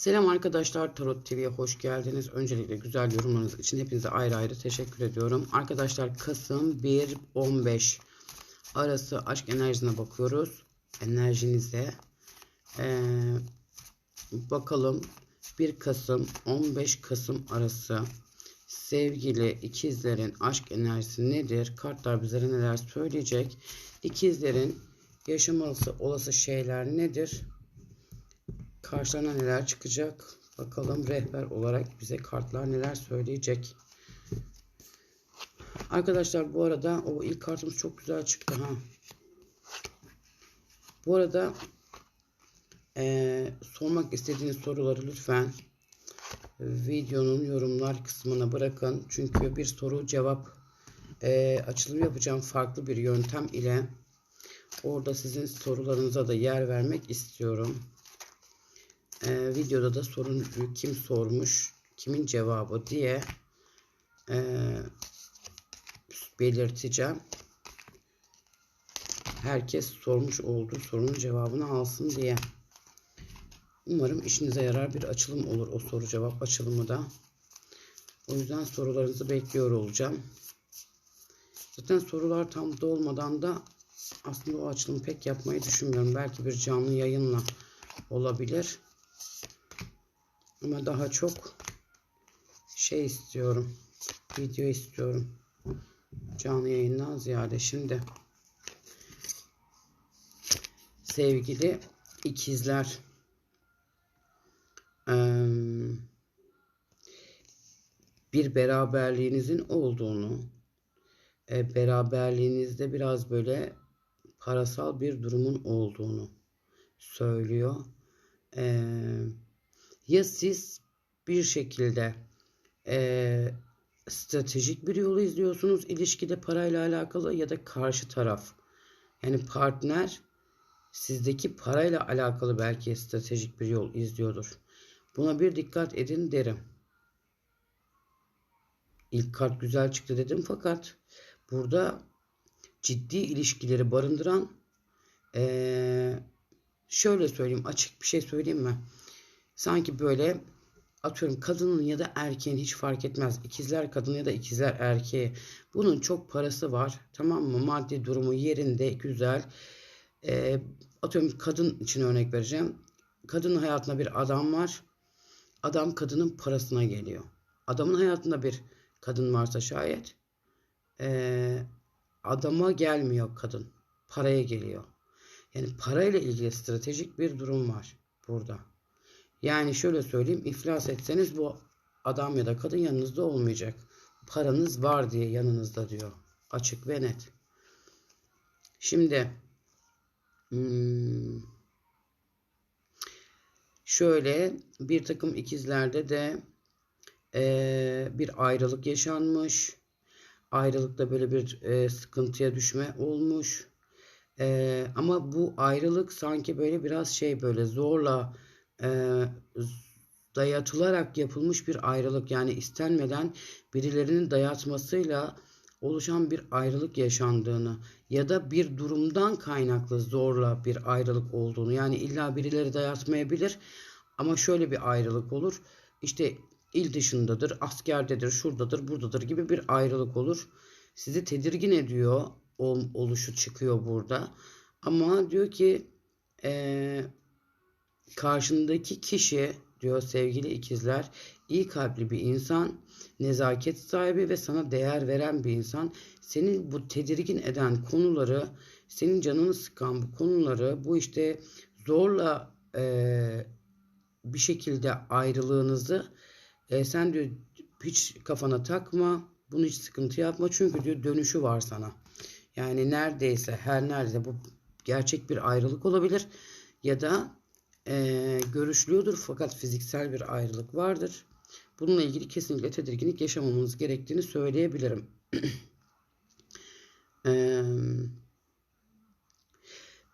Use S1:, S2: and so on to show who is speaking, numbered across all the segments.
S1: Selam arkadaşlar Tarot TV'ye hoş geldiniz. Öncelikle güzel yorumlarınız için hepinize ayrı ayrı teşekkür ediyorum. Arkadaşlar Kasım 1-15 arası aşk enerjisine bakıyoruz. Enerjinize. Ee, bakalım 1 Kasım 15 Kasım arası sevgili ikizlerin aşk enerjisi nedir? Kartlar bize neler söyleyecek? İkizlerin yaşaması olası şeyler nedir? Karşılarına neler çıkacak? Bakalım rehber olarak bize kartlar neler söyleyecek? Arkadaşlar bu arada o ilk kartımız çok güzel çıktı ha. Bu arada eee, sormak istediğiniz soruları lütfen videonun yorumlar kısmına bırakın. Çünkü bir soru cevap eee, açılım yapacağım farklı bir yöntem ile. Orada sizin sorularınıza da yer vermek istiyorum. Ee, videoda da sorun kim sormuş, kimin cevabı diye e, belirteceğim. Herkes sormuş olduğu sorunun cevabını alsın diye. Umarım işinize yarar bir açılım olur o soru cevap açılımı da. O yüzden sorularınızı bekliyor olacağım. Zaten sorular tam dolmadan da aslında o açılımı pek yapmayı düşünmüyorum. Belki bir canlı yayınla olabilir. Ama daha çok şey istiyorum. Video istiyorum. Canlı yayından ziyade şimdi sevgili ikizler bir beraberliğinizin olduğunu beraberliğinizde biraz böyle parasal bir durumun olduğunu söylüyor. Eee ya siz bir şekilde e, stratejik bir yolu izliyorsunuz ilişkide parayla alakalı ya da karşı taraf yani partner sizdeki parayla alakalı belki stratejik bir yol izliyordur. Buna bir dikkat edin derim. İlk kart güzel çıktı dedim fakat burada ciddi ilişkileri barındıran ee, şöyle söyleyeyim açık bir şey söyleyeyim mi? Sanki böyle atıyorum kadının ya da erkeğin hiç fark etmez. İkizler kadın ya da ikizler erkeği. Bunun çok parası var. Tamam mı? Maddi durumu yerinde güzel. E, atıyorum kadın için örnek vereceğim. Kadının hayatında bir adam var. Adam kadının parasına geliyor. Adamın hayatında bir kadın varsa şayet e, adama gelmiyor kadın. Paraya geliyor. Yani parayla ilgili stratejik bir durum var burada. Yani şöyle söyleyeyim iflas etseniz bu adam ya da kadın yanınızda olmayacak. Paranız var diye yanınızda diyor. Açık ve net. Şimdi hmm, şöyle bir takım ikizlerde de e, bir ayrılık yaşanmış. Ayrılıkta böyle bir e, sıkıntıya düşme olmuş. E, ama bu ayrılık sanki böyle biraz şey böyle zorla e, dayatılarak yapılmış bir ayrılık. Yani istenmeden birilerinin dayatmasıyla oluşan bir ayrılık yaşandığını ya da bir durumdan kaynaklı zorla bir ayrılık olduğunu. Yani illa birileri dayatmayabilir ama şöyle bir ayrılık olur. İşte il dışındadır askerdedir şuradadır buradadır gibi bir ayrılık olur. Sizi tedirgin ediyor oluşu çıkıyor burada. Ama diyor ki e, Karşındaki kişi diyor sevgili ikizler iyi kalpli bir insan, nezaket sahibi ve sana değer veren bir insan. Senin bu tedirgin eden konuları, senin canını sıkan bu konuları, bu işte zorla e, bir şekilde ayrılığınızı e, sen diyor hiç kafana takma, bunu hiç sıkıntı yapma çünkü diyor dönüşü var sana. Yani neredeyse her nerede bu gerçek bir ayrılık olabilir ya da e, görüşülüyordur fakat fiziksel bir ayrılık vardır. Bununla ilgili kesinlikle tedirginlik yaşamamamız gerektiğini söyleyebilirim. e,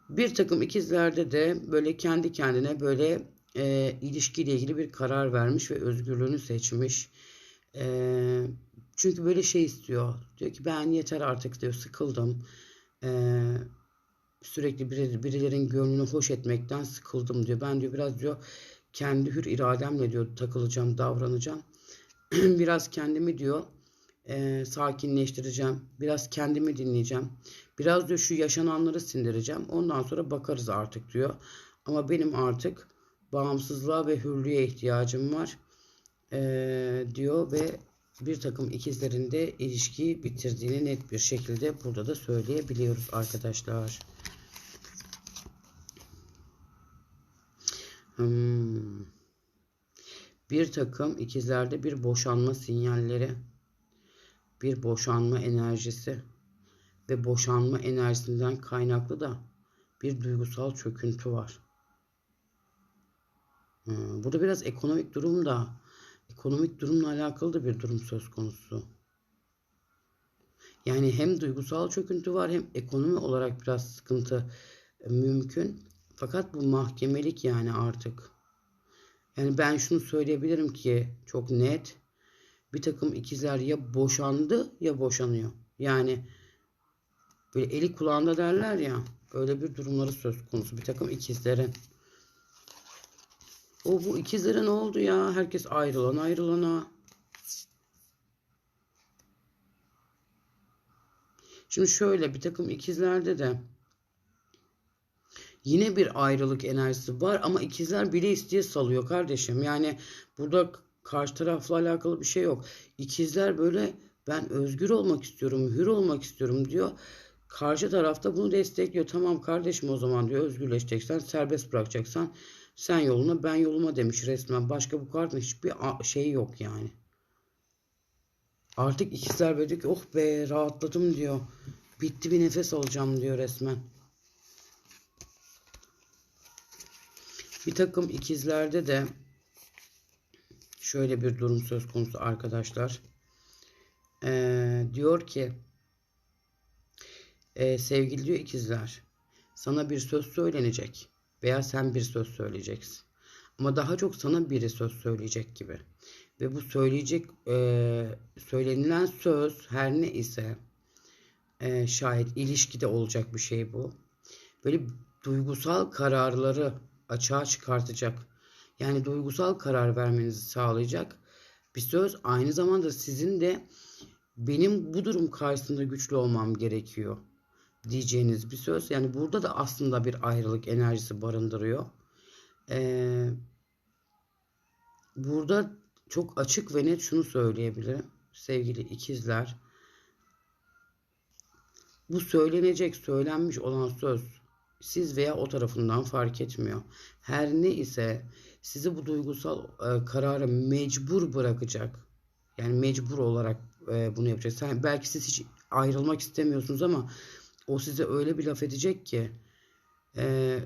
S1: bir takım ikizlerde de böyle kendi kendine böyle e, ilişkiyle ilgili bir karar vermiş ve özgürlüğünü seçmiş. E, çünkü böyle şey istiyor. Diyor ki ben yeter artık diyor sıkıldım. Eee sürekli birilerin gönlünü hoş etmekten sıkıldım diyor. Ben diyor biraz diyor kendi hür irademle diyor takılacağım, davranacağım. Biraz kendimi diyor e, sakinleştireceğim. Biraz kendimi dinleyeceğim. Biraz da şu yaşananları sindireceğim. Ondan sonra bakarız artık diyor. Ama benim artık bağımsızlığa ve hürriyete ihtiyacım var e, diyor ve bir takım ikizlerin de ilişkiyi bitirdiğini net bir şekilde burada da söyleyebiliyoruz arkadaşlar. Hmm. Bir takım ikizlerde bir boşanma sinyalleri, bir boşanma enerjisi ve boşanma enerjisinden kaynaklı da bir duygusal çöküntü var. Hmm. Burada biraz ekonomik durum da ekonomik durumla alakalı da bir durum söz konusu. Yani hem duygusal çöküntü var hem ekonomi olarak biraz sıkıntı mümkün. Fakat bu mahkemelik yani artık. Yani ben şunu söyleyebilirim ki çok net. Bir takım ikizler ya boşandı ya boşanıyor. Yani böyle eli kulağında derler ya. Öyle bir durumları söz konusu bir takım ikizlerin. O bu ikizlere ne oldu ya? Herkes ayrılan ayrılana. Şimdi şöyle bir takım ikizlerde de yine bir ayrılık enerjisi var ama ikizler bile isteye salıyor kardeşim. Yani burada karşı tarafla alakalı bir şey yok. İkizler böyle ben özgür olmak istiyorum, hür olmak istiyorum diyor. Karşı tarafta bunu destekliyor. Tamam kardeşim o zaman diyor özgürleşeceksen, serbest bırakacaksan sen yoluna ben yoluma demiş resmen. Başka bu kartın hiçbir şey yok yani. Artık ikizler böyle ki oh be rahatladım diyor. Bitti bir nefes alacağım diyor resmen. Bir takım ikizlerde de şöyle bir durum söz konusu arkadaşlar. Ee, diyor ki e, sevgili diyor ikizler sana bir söz söylenecek veya sen bir söz söyleyeceksin. Ama daha çok sana biri söz söyleyecek gibi. Ve bu söyleyecek e, söylenilen söz her ne ise e, şayet ilişkide olacak bir şey bu. Böyle duygusal kararları açığa çıkartacak. Yani duygusal karar vermenizi sağlayacak bir söz. Aynı zamanda sizin de benim bu durum karşısında güçlü olmam gerekiyor diyeceğiniz bir söz. Yani burada da aslında bir ayrılık enerjisi barındırıyor. Ee, burada çok açık ve net şunu söyleyebilirim sevgili ikizler. Bu söylenecek, söylenmiş olan söz siz veya o tarafından fark etmiyor. Her ne ise sizi bu duygusal e, karara mecbur bırakacak. Yani mecbur olarak e, bunu yapacak. Sen, belki siz hiç ayrılmak istemiyorsunuz ama o size öyle bir laf edecek ki e,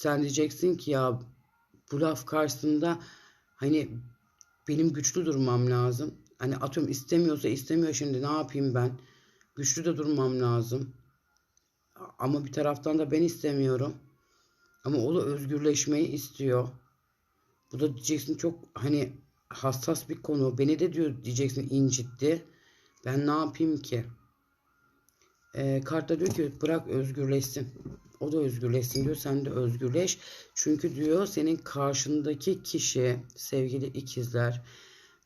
S1: sen diyeceksin ki ya bu laf karşısında hani benim güçlü durmam lazım. Hani atıyorum istemiyorsa istemiyor şimdi ne yapayım ben? Güçlü de durmam lazım. Ama bir taraftan da ben istemiyorum. Ama o da özgürleşmeyi istiyor. Bu da diyeceksin çok hani hassas bir konu. Beni de diyor diyeceksin incitti. Ben ne yapayım ki? E, kartta diyor ki bırak özgürleşsin. O da özgürleşsin diyor. Sen de özgürleş. Çünkü diyor senin karşındaki kişi sevgili ikizler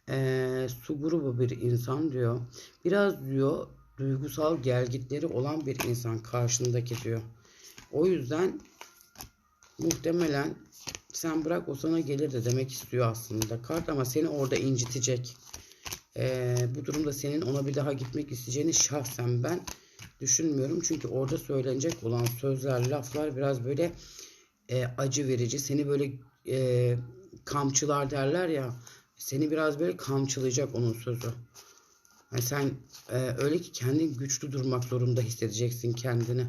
S1: e, su grubu bir insan diyor. Biraz diyor duygusal gelgitleri olan bir insan karşındaki diyor. O yüzden muhtemelen sen bırak o sana gelir de demek istiyor aslında kart ama seni orada incitecek. Ee, bu durumda senin ona bir daha gitmek isteyeceğini şahsen ben düşünmüyorum. Çünkü orada söylenecek olan sözler, laflar biraz böyle e, acı verici. Seni böyle e, kamçılar derler ya. Seni biraz böyle kamçılayacak onun sözü. Yani sen e, öyle ki kendin güçlü durmak zorunda hissedeceksin kendini.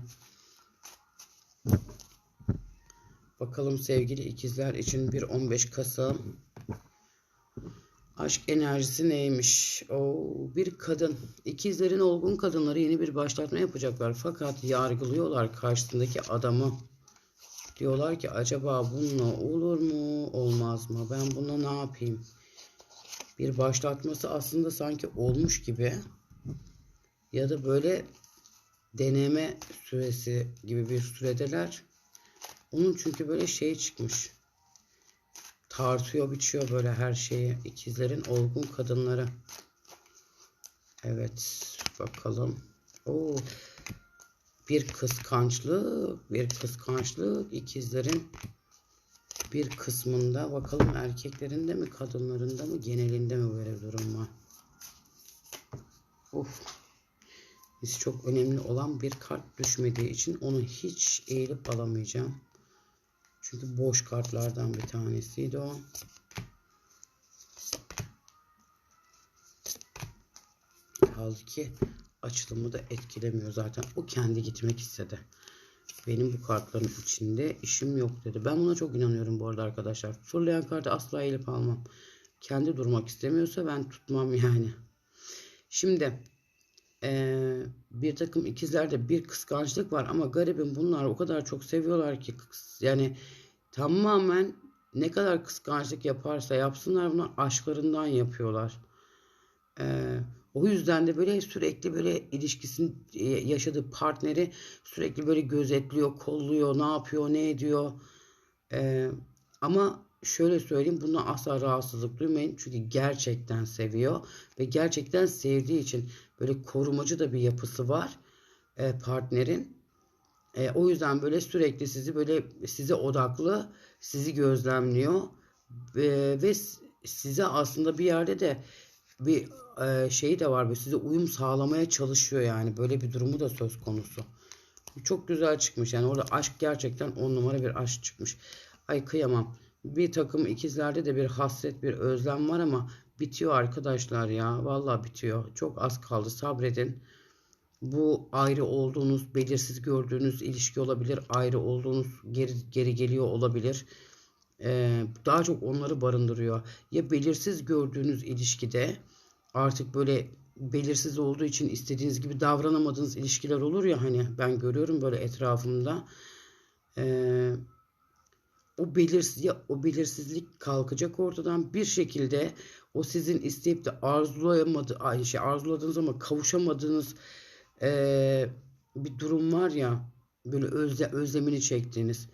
S1: Bakalım sevgili ikizler için bir 15 Kasım Aşk enerjisi neymiş? O bir kadın. İkizlerin olgun kadınları yeni bir başlatma yapacaklar. Fakat yargılıyorlar karşısındaki adamı. Diyorlar ki acaba bununla olur mu olmaz mı? Ben buna ne yapayım? Bir başlatması aslında sanki olmuş gibi. Ya da böyle deneme süresi gibi bir süredeler. Onun çünkü böyle şey çıkmış tartıyor biçiyor böyle her şeyi. İkizlerin olgun kadınları. Evet bakalım. Oo, bir kıskançlık, bir kıskançlık ikizlerin bir kısmında bakalım erkeklerinde mi kadınlarında mı genelinde mi böyle durum var. Of. Biz çok önemli olan bir kart düşmediği için onu hiç eğilip alamayacağım. Çünkü boş kartlardan bir tanesiydi o. Halbuki açılımı da etkilemiyor zaten. O kendi gitmek istedi. Benim bu kartların içinde işim yok dedi. Ben buna çok inanıyorum bu arada arkadaşlar. Fırlayan kartı asla eğilip almam. Kendi durmak istemiyorsa ben tutmam yani. Şimdi ee, bir takım ikizlerde bir kıskançlık var ama garibim bunlar o kadar çok seviyorlar ki yani tamamen ne kadar kıskançlık yaparsa yapsınlar bunu aşklarından yapıyorlar. Ee, o yüzden de böyle sürekli böyle ilişkisini e, yaşadığı partneri sürekli böyle gözetliyor, kolluyor, ne yapıyor, ne ediyor. Ee, ama şöyle söyleyeyim bundan asla rahatsızlık duymayın. Çünkü gerçekten seviyor ve gerçekten sevdiği için böyle korumacı da bir yapısı var e, partnerin. E, o yüzden böyle sürekli sizi böyle size odaklı, sizi gözlemliyor e, ve size aslında bir yerde de bir e, şeyi de var böyle size uyum sağlamaya çalışıyor yani böyle bir durumu da söz konusu. Çok güzel çıkmış yani orada aşk gerçekten on numara bir aşk çıkmış. Ay kıyamam. Bir takım ikizlerde de bir hasret bir özlem var ama bitiyor arkadaşlar ya. Vallahi bitiyor. Çok az kaldı sabredin. Bu ayrı olduğunuz, belirsiz gördüğünüz ilişki olabilir. Ayrı olduğunuz geri, geri geliyor olabilir. Ee, daha çok onları barındırıyor. Ya belirsiz gördüğünüz ilişkide artık böyle belirsiz olduğu için istediğiniz gibi davranamadığınız ilişkiler olur ya hani ben görüyorum böyle etrafımda. Eee o belirsiz ya o belirsizlik kalkacak ortadan bir şekilde o sizin isteyip de arzulayamadı aynı şey arzuladığınız ama kavuşamadığınız e, bir durum var ya böyle özle, özlemini çektiğiniz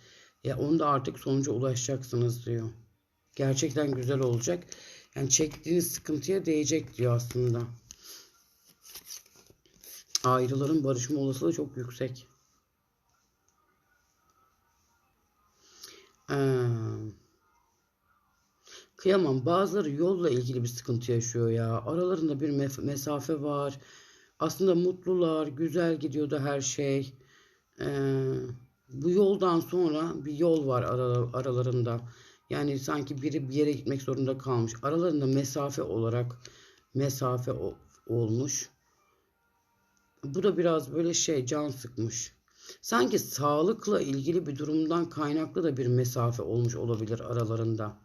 S1: ya onda artık sonuca ulaşacaksınız diyor. Gerçekten güzel olacak. Yani çektiğiniz sıkıntıya değecek diyor aslında. Ayrıların barışma olasılığı çok yüksek. Ee, kıyamam. Bazıları yolla ilgili bir sıkıntı yaşıyor ya. Aralarında bir mesafe var. Aslında mutlular. Güzel gidiyordu her şey. Ee, bu yoldan sonra bir yol var aralarında. Yani sanki biri bir yere gitmek zorunda kalmış. Aralarında mesafe olarak mesafe olmuş. Bu da biraz böyle şey can sıkmış. Sanki sağlıkla ilgili bir durumdan kaynaklı da bir mesafe olmuş olabilir aralarında.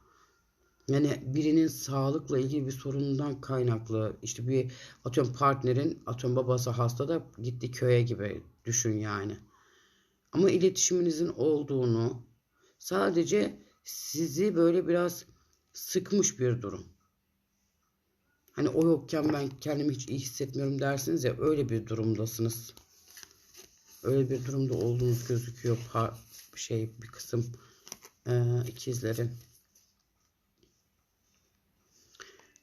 S1: Yani birinin sağlıkla ilgili bir sorundan kaynaklı işte bir atıyorum partnerin atıyorum babası hasta da gitti köye gibi düşün yani. Ama iletişiminizin olduğunu sadece sizi böyle biraz sıkmış bir durum. Hani o yokken ben kendimi hiç iyi hissetmiyorum dersiniz ya öyle bir durumdasınız. Öyle bir durumda olduğunuz gözüküyor. Pa şey bir kısım e, ikizlerin.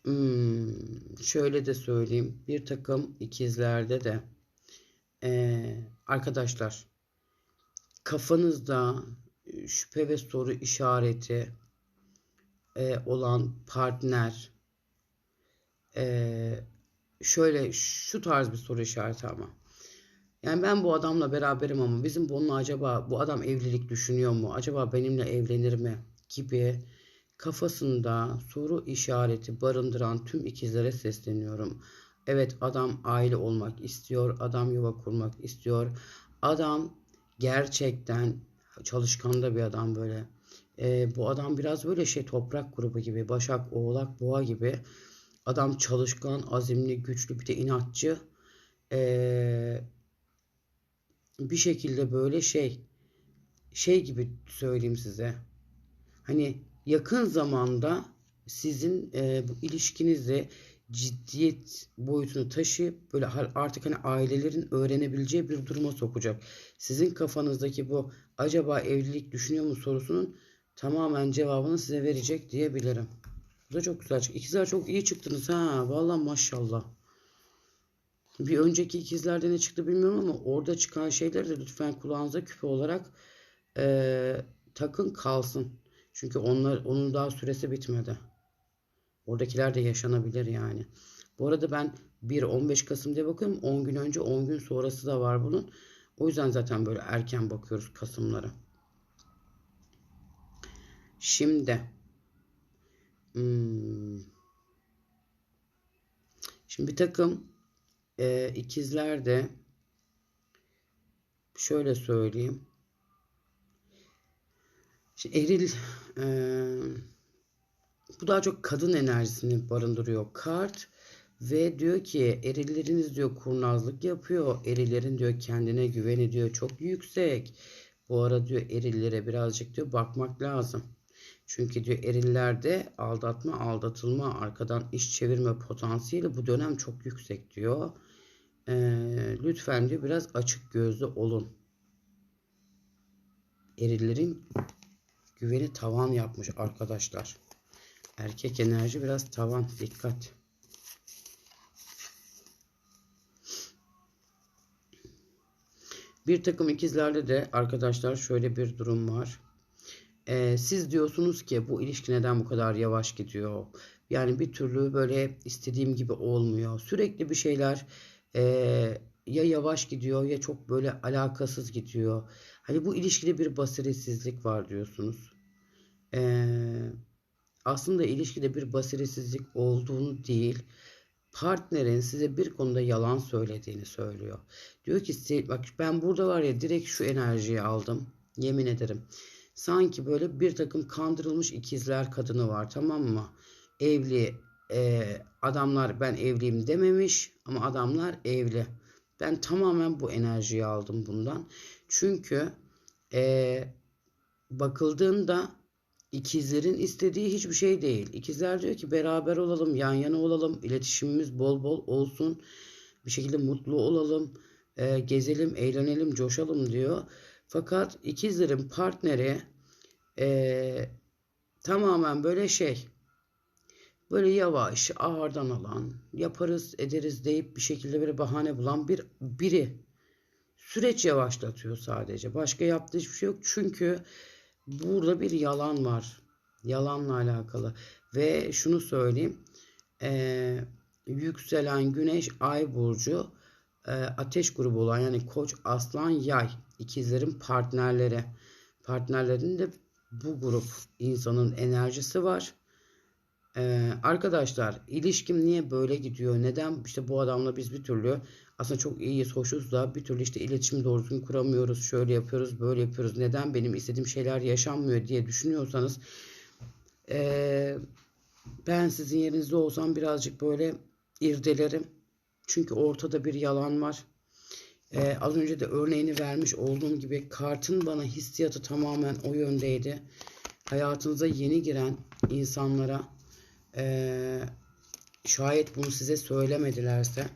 S1: Hmm, şöyle de söyleyeyim. Bir takım ikizlerde de e, arkadaşlar kafanızda şüphe ve soru işareti e, olan partner e, şöyle şu tarz bir soru işareti ama yani ben bu adamla beraberim ama bizim bununla acaba bu adam evlilik düşünüyor mu? Acaba benimle evlenir mi? Gibi kafasında soru işareti barındıran tüm ikizlere sesleniyorum. Evet adam aile olmak istiyor. Adam yuva kurmak istiyor. Adam gerçekten çalışkan da bir adam böyle. E, bu adam biraz böyle şey toprak grubu gibi. Başak, Oğlak, Boğa gibi. Adam çalışkan, azimli, güçlü bir de inatçı. Eee bir şekilde böyle şey şey gibi söyleyeyim size. Hani yakın zamanda sizin e, bu ilişkinizi ciddiyet boyutunu taşıyıp böyle artık hani ailelerin öğrenebileceği bir duruma sokacak. Sizin kafanızdaki bu acaba evlilik düşünüyor mu sorusunun tamamen cevabını size verecek diyebilirim. Bu da çok güzel. çıktı. İkizler çok iyi çıktınız ha. Vallahi maşallah. Bir önceki ikizlerde ne çıktı bilmiyorum ama orada çıkan şeyleri de lütfen kulağınıza küpe olarak eee, takın kalsın. Çünkü onlar onun daha süresi bitmedi. Oradakiler de yaşanabilir yani. Bu arada ben 1-15 Kasım diye bakıyorum. 10 gün önce 10 gün sonrası da var bunun. O yüzden zaten böyle erken bakıyoruz Kasımlara. Şimdi hmm, şimdi bir takım e, ikizler de şöyle söyleyeyim. Şimdi eril e, bu daha çok kadın enerjisini barındırıyor kart ve diyor ki erilleriniz diyor kurnazlık yapıyor. Erilerin diyor kendine güveni diyor çok yüksek. Bu ara diyor erillere birazcık diyor bakmak lazım. Çünkü diyor erillerde aldatma, aldatılma, arkadan iş çevirme potansiyeli bu dönem çok yüksek diyor. Ee, lütfen diyor biraz açık gözlü olun. Erillerin güveni tavan yapmış arkadaşlar. Erkek enerji biraz tavan. Dikkat. Bir takım ikizlerde de arkadaşlar şöyle bir durum var. Ee, siz diyorsunuz ki bu ilişki neden bu kadar yavaş gidiyor? Yani bir türlü böyle istediğim gibi olmuyor. Sürekli bir şeyler e, ya yavaş gidiyor ya çok böyle alakasız gidiyor. Hani bu ilişkide bir basiretsizlik var diyorsunuz. Ee, aslında ilişkide bir basiretsizlik olduğunu değil, partnerin size bir konuda yalan söylediğini söylüyor. Diyor ki bak ben burada var ya direkt şu enerjiyi aldım. Yemin ederim. Sanki böyle bir takım kandırılmış ikizler kadını var tamam mı? Evli e, adamlar ben evliyim dememiş ama adamlar evli. Ben tamamen bu enerjiyi aldım bundan. Çünkü e, bakıldığında İkizlerin istediği hiçbir şey değil. İkizler diyor ki beraber olalım, yan yana olalım, iletişimimiz bol bol olsun, bir şekilde mutlu olalım, e, gezelim, eğlenelim, coşalım diyor. Fakat ikizlerin partneri e, tamamen böyle şey, böyle yavaş, ağırdan alan, yaparız, ederiz deyip bir şekilde böyle bahane bulan bir biri. Süreç yavaşlatıyor sadece. Başka yaptığı hiçbir şey yok. Çünkü burada bir yalan var. Yalanla alakalı. Ve şunu söyleyeyim. E, yükselen güneş ay burcu e, ateş grubu olan yani koç aslan yay ikizlerin partnerleri. Partnerlerinde bu grup insanın enerjisi var. Ee, arkadaşlar ilişkim niye böyle gidiyor? Neden işte bu adamla biz bir türlü aslında çok iyiyiz, hoşuz da bir türlü işte iletişim doğru kuramıyoruz. Şöyle yapıyoruz, böyle yapıyoruz. Neden benim istediğim şeyler yaşanmıyor diye düşünüyorsanız ee, ben sizin yerinizde olsam birazcık böyle irdelerim. Çünkü ortada bir yalan var. Ee, az önce de örneğini vermiş olduğum gibi kartın bana hissiyatı tamamen o yöndeydi. Hayatınıza yeni giren insanlara ee, şayet bunu size söylemedilerse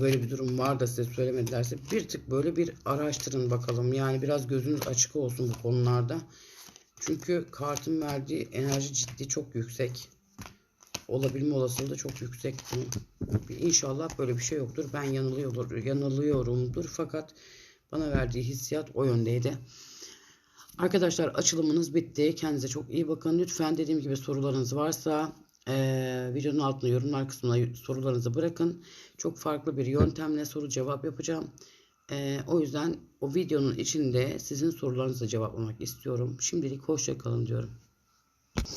S1: böyle bir durum var da size söylemedilerse bir tık böyle bir araştırın bakalım. Yani biraz gözünüz açık olsun bu konularda. Çünkü kartın verdiği enerji ciddi çok yüksek. Olabilme olasılığı da çok yüksek. İnşallah böyle bir şey yoktur. Ben yanılıyor, yanılıyorumdur. Fakat bana verdiği hissiyat o yöndeydi. Arkadaşlar açılımınız bitti. Kendinize çok iyi bakın. Lütfen dediğim gibi sorularınız varsa e, videonun altına yorumlar kısmına sorularınızı bırakın. Çok farklı bir yöntemle soru cevap yapacağım. E, o yüzden o videonun içinde sizin sorularınızı cevaplamak istiyorum. Şimdilik hoşça kalın diyorum.